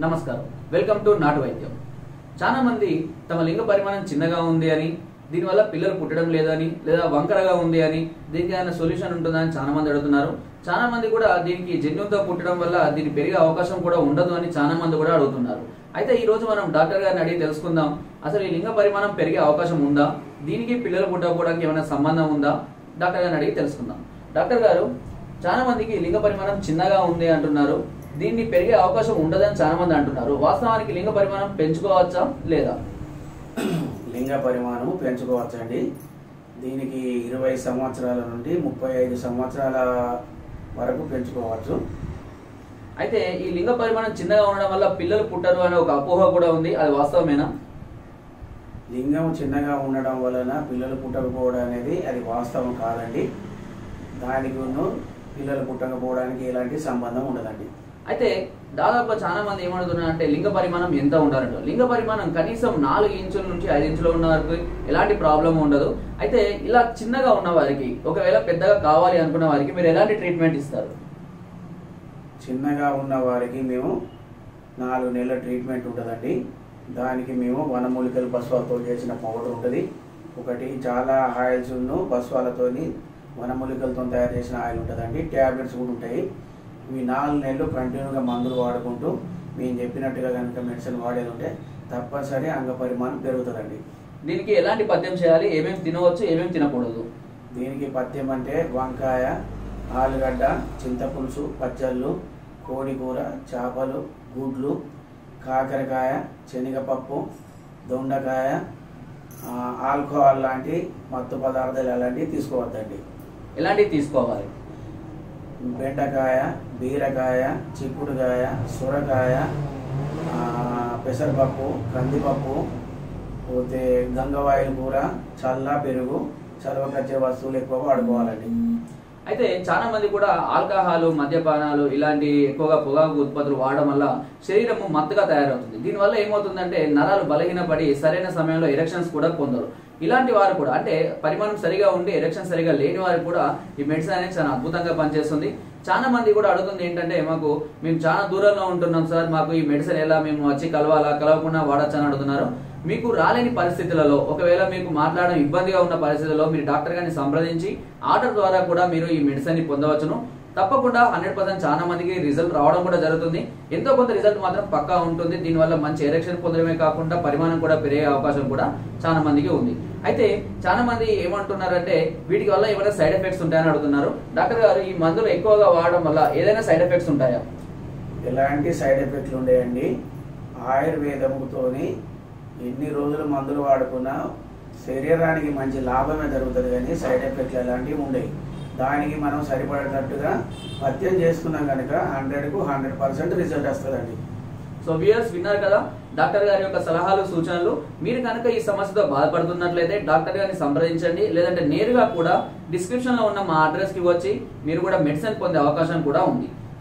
నమస్కారం. Welcome to నాటు వైద్యం. చాలా మంది తమ లింగ పరిమాణం చిన్నగా ఉంది అని దీనివల్ల పిల్లలు పుట్టడం లేదని లేదా వంకరగా ఉంది అని దీనికి ఏమైనా సొల్యూషన్ ఉంటుందా అని చాలా మంది అడుగుతున్నారు. చాలా మంది కూడా దీనికి జన్యుంతో పుట్టడం వల్ల దీని పెరిగే అవకాశం కూడా ఉండదు అని చాలా మంది కూడా అడుగుతున్నారు. అయితే ఈ రోజు మనం డాక్టర్ గారిని అడిగి తెలుసుకుందాం. అసలు ఈ లింగ పరిమాణం పెరిగే అవకాశం ఉందా? దీనికి పిల్లలు పుట్టకపోవడానికి ఏమైనా సంబంధం ఉందా? డాక్టర్ గారిని అడిగి తెలుసుకుందాం. డాక్టర్ గారు చాలా మందికి లింగ పరిమాణం చిన్నగా ఉంది అంటున్నారు. దీన్ని పెరిగే అవకాశం ఉండదని చాలా మంది అంటున్నారు. వాస్తవానికి లింగ పరిమాణం పెంచుకోవచ్చా లేదా? లింగ పరిమాణం పెంచుకోవచ్చండి. దీనికి ఇరవై సంవత్సరాల నుండి ముప్పై ఐదు సంవత్సరాల వరకు పెంచుకోవచ్చు. అయితే ఈ లింగ పరిమాణం చిన్నగా ఉండడం వల్ల పిల్లలు పుట్టరు అనే ఒక అపోహ కూడా ఉంది. అది వాస్తవమేనా? లింగం చిన్నగా ఉండడం వలన పిల్లలు పుట్టకపోవడం అనేది అది వాస్తవం కాదండి. దానికి పిల్లలు పుట్టకపోవడానికి ఎలాంటి సంబంధం ఉండదండి. అయితే దాదాపు చాలా మంది ఏమడుతున్నారు అంటే లింగ పరిమాణం ఎంత ఉండాలంట. లింగ పరిమాణం కనీసం నాలుగు ఇంచుల నుంచి ఐదు ఇంచుల ఉన్న వరకు ఎలాంటి ప్రాబ్లం ఉండదు. అయితే ఇలా చిన్నగా ఉన్న వారికి ఒకవేళ పెద్దగా కావాలి అనుకున్న వారికి మీరు ఎలాంటి ట్రీట్మెంట్ ఇస్తారు? చిన్నగా ఉన్న వారికి మేము నాలుగు నెలల ట్రీట్మెంట్ ఉంటుందండి. దానికి మేము వనమూలికలు బస్వాలతో చేసిన పౌడర్ ఉంటుంది. ఒకటి చాలా ఆయిల్స్ను బస్వాలతోని వనమూలికలతో తయారు చేసిన ఆయిల్ ఉంటుందండి. ట్యాబ్లెట్స్ కూడా ఉంటాయి. మీ నాలుగు నెలలు కంటిన్యూగా మందులు వాడుకుంటూ మేము చెప్పినట్టుగా కనుక మెడిసిన్ వాడేది ఉంటే తప్పనిసరి అంగ పరిమాణం పెరుగుతుందండి. దీనికి ఎలాంటి పద్యం చేయాలి? ఏమేమి తినవచ్చు? ఏమేమి తినకూడదు? దీనికి పథ్యం అంటే వంకాయ ఆలుగడ్డ చింతపులుసు పచ్చళ్ళు కోడికూర చేపలు గుడ్లు కాకరకాయ శనగపప్పు దొండకాయ ఆల్కహాల్ లాంటి మత్తు పదార్థాలు అలాంటివి తీసుకోవద్దండి. ఎలాంటివి తీసుకోవాలి? బెండకాయ బీరకాయ చిక్కుడుకాయ సొరకాయ పెసరపప్పు కందిపప్పు పోతే గంగవాయిల కూర చల్ల పెరుగు చలవకచ్చే వస్తువులు ఎక్కువ వాడుకోవాలండి. అయితే చాలా మంది కూడా ఆల్కహాలు మద్యపానాలు ఇలాంటి ఎక్కువగా పొగాకు ఉత్పత్తులు వాడడం వల్ల శరీరము మత్తుగా తయారవుతుంది. దీనివల్ల ఏమవుతుందంటే నరాలు బలహీనపడి సరైన సమయంలో ఎరెక్షన్స్ కూడా పొందరు. ఇలాంటి వారు కూడా అంటే పరిమాణం సరిగా ఉండి ఎరెక్షన్ సరిగా లేని వారు కూడా ఈ మెడిసిన్ అనేది చాలా అద్భుతంగా పనిచేస్తుంది. చాలా మంది కూడా అడుగుతుంది ఏంటంటే మాకు మేము చాలా దూరంలో ఉంటున్నాం సార్ మాకు ఈ మెడిసిన్ ఎలా మేము వచ్చి కలవాలా కలవకుండా వాడచ్చా అని అడుగుతున్నారు. మీకు రాలేని పరిస్థితులలో ఒకవేళ మీకు మాట్లాడడం ఇబ్బందిగా ఉన్న పరిస్థితుల్లో మీరు డాక్టర్ గారిని సంప్రదించి ఆర్డర్ ద్వారా కూడా మీరు ఈ మెడిసిన్ని పొందవచ్చును. తప్పకుండా హండ్రెడ్ పర్సెంట్ చాలా మందికి రిజల్ట్ రావడం కూడా జరుగుతుంది. ఎంతో కొంత రిజల్ట్ మాత్రం పక్కా ఉంటుంది. దీనివల్ల మంచి ఎరెక్షన్ పొందడమే కాకుండా పరిమాణం కూడా పెరిగే అవకాశం కూడా చాలా మందికి ఉంది. అయితే చాలా మంది ఏమంటున్నారంటే వీటి వల్ల ఏమైనా సైడ్ ఎఫెక్ట్స్ ఉంటాయని అడుగుతున్నారు. డాక్టర్ గారు ఈ మందులు ఎక్కువగా వాడడం వల్ల ఏదైనా సైడ్ ఎఫెక్ట్స్ ఉంటాయా? ఎలాంటి సైడ్ ఎఫెక్ట్లు ఉండేయండి? ఆయుర్వేదముతోని ఎన్ని రోజులు మందులు వాడుకున్నా శరీరానికి మంచి లాభమే జరుగుతుంది కానీ సైడ్ ఎఫెక్ట్లు ఎలాంటివి ఉండవు దానికి మనం సరిపడేటట్టుగా పథ్యం చేసుకున్నాం కనుక హండ్రెడ్కు హండ్రెడ్ పర్సెంట్ రిజల్ట్ వస్తుందండి. సో వ్యూయర్స్ విన్నారు కదా? డాక్టర్ గారి యొక్క సలహాలు సూచనలు. మీరు కనుక ఈ సమస్యతో బాధపడుతున్నట్లయితే డాక్టర్ గారిని సంప్రదించండి. లేదంటే నేరుగా కూడా డిస్క్రిప్షన్లో ఉన్న మా అడ్రస్కి వచ్చి మీరు కూడా మెడిసిన్ పొందే అవకాశం కూడా ఉంది.